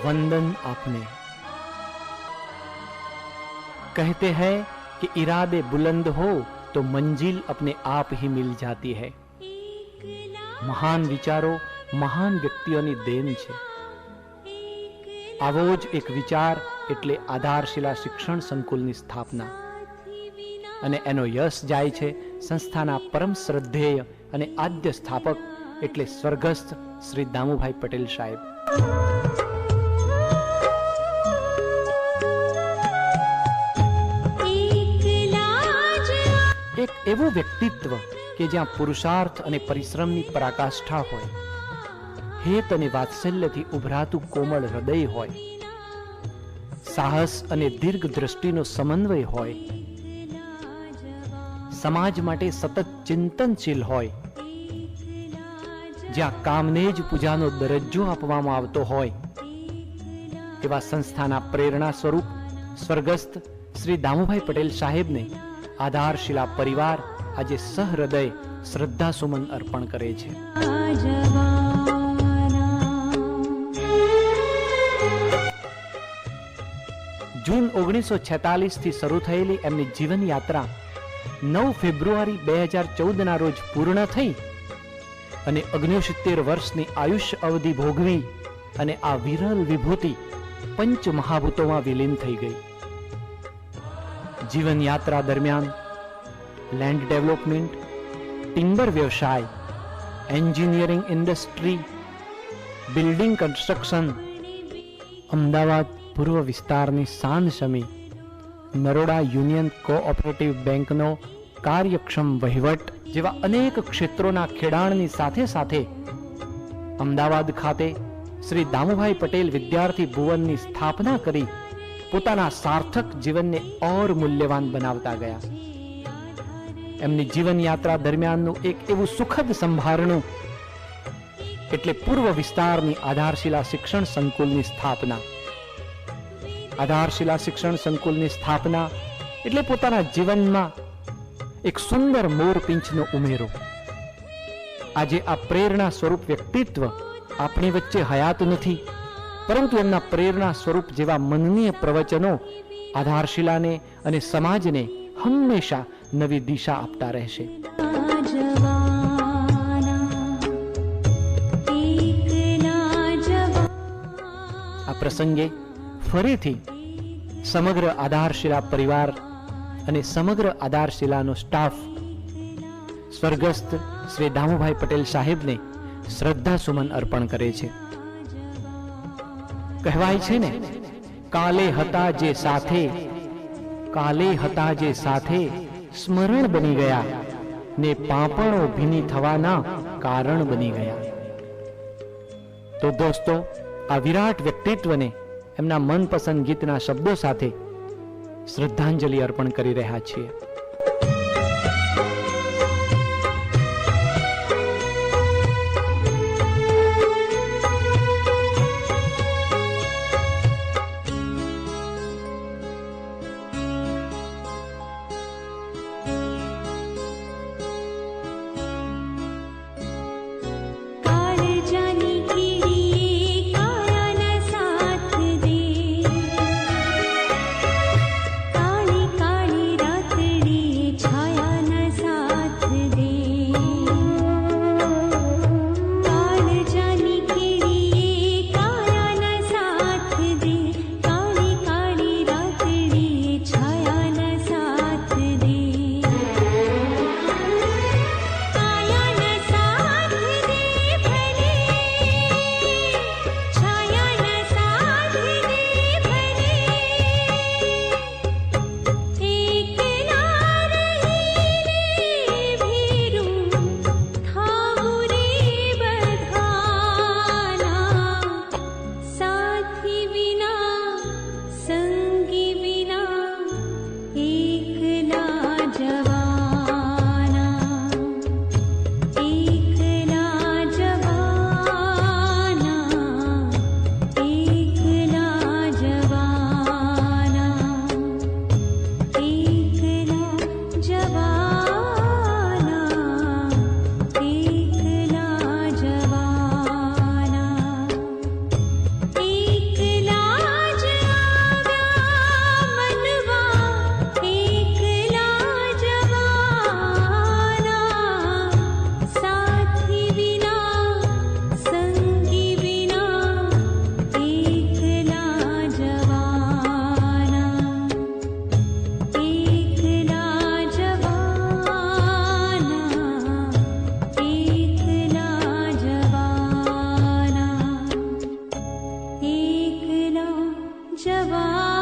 वंदन आपने कहते हैं कि इरादे बुलंद हो तो मंजिल अपने आप ही मिल जाती है મહાન વિચારો મહાન વ્યક્તિઓની દેન છે આવો જ એક વિચાર એટલે આધારશિલા શિક્ષણ સંકુલની સ્થાપના અને એનો યશ જાય છે સંસ્થાના પરમ શ્રદ્ધેય અને આદ્ય સ્થાપક એટલે સ્વર્ગસ્થ શ્રી દામુભાઈ પટેલ સાહેબ એવું વ્યક્તિત્વ કે જ્યાં પુરુષાર્થ અને પરિશ્રમની પરાકાષ્ઠા હોય, હેત અને વાત્સલ્યથી ઉભરાતું કોમળ હૃદય હોય, સાહસ અને દીર્ઘ દ્રષ્ટિનો સમન્વય હોય, સમાજ માટે સતત ચિંતનશીલ હોય, જ્યાં કામને જ પૂજાનો દરજ્જો આપવામાં આવતો હોય, એવા સંસ્થાના પ્રેરણા સ્વરૂપ સ્વર્ગસ્થ શ્રી દામુભાઈ પટેલ સાહેબને આધારશિલા પરિવાર આજે સહૃદય શ્રદ્ધા સુમન અર્પણ કરે છે. જૂન ઓગણીસો છેતાલીસથી શરૂ થયેલી એમની જીવનયાત્રા નવ ફેબ્રુઆરી બે હજાર ચૌદના રોજ પૂર્ણ થઈ અને અગ્નિસિત્તેર વર્ષની આયુષ્ય અવધિ ભોગવી અને આ વિરલ વિભૂતિ પંચ મહાભૂતોમાં વિલીન થઈ ગઈ. જીવન યાત્રા દરમિયાન લેન્ડ ડેવલપમેન્ટ ટિમ્બર વ્યવસાય engineering industry building construction Ahmedabad પૂર્વ વિસ્તારની સાંજ સમી, નરોડા યુનિયન કોઓપરેટિવ બેંકનો કાર્યક્ષમ વહીવટ જેવા અનેક ક્ષેત્રોના ખેડાણની સાથે સાથે અમદાવાદ ખાતે શ્રી દામુભાઈ પટેલ વિદ્યાર્થી ભુવનની સ્થાપના કરી પોતાના સાર્થક જીવનને ઓર મૂલ્યવાન બનાવતા ગયા. એમની જીવન યાત્રા દરમિયાનનું એક એવું સુખદ સંભારણું એટલે પૂર્વ વિસ્તારની આધારશિલા શિક્ષણ સંકુલની સ્થાપના. આધારશિલા શિક્ષણ સંકુલની સ્થાપના એટલે પોતાના જીવનમાં એક સુંદર મોરપિંચનો ઉમેરો. આજે આ પ્રેરણા સ્વરૂપ વ્યક્તિત્વ આપણી વચ્ચે હયાત નથી. પરંતુ એમના પ્રેરણા સ્વરૂપ જેવા મનનીય પ્રવચનો આધારશિલાને અને સમાજને હંમેશા નવી દિશા આપતા રહેશે. આ પ્રસંગે ફરીથી સમગ્ર આધારશિલા પરિવાર અને સમગ્ર આધારશિલાનો સ્ટાફ સ્વર્ગસ્થ શ્રી દામુભાઈ પટેલ સાહેબને શ્રદ્ધા સુમન અર્પણ કરે છે. કહેવાય છે ને? કાલે હતા જે સાથે, કાલે હતા જે સાથે સ્મરણ બની ગયા ને પાપણો ભીની થવાના કારણ બની ગયા. તો દોસ્તો, આ વિરાટ વ્યક્તિત્વને એમના મનપસંદ ગીતના શબ્દો સાથે શ્રદ્ધાંજલિ અર્પણ કરી રહ્યા છીએ. शवा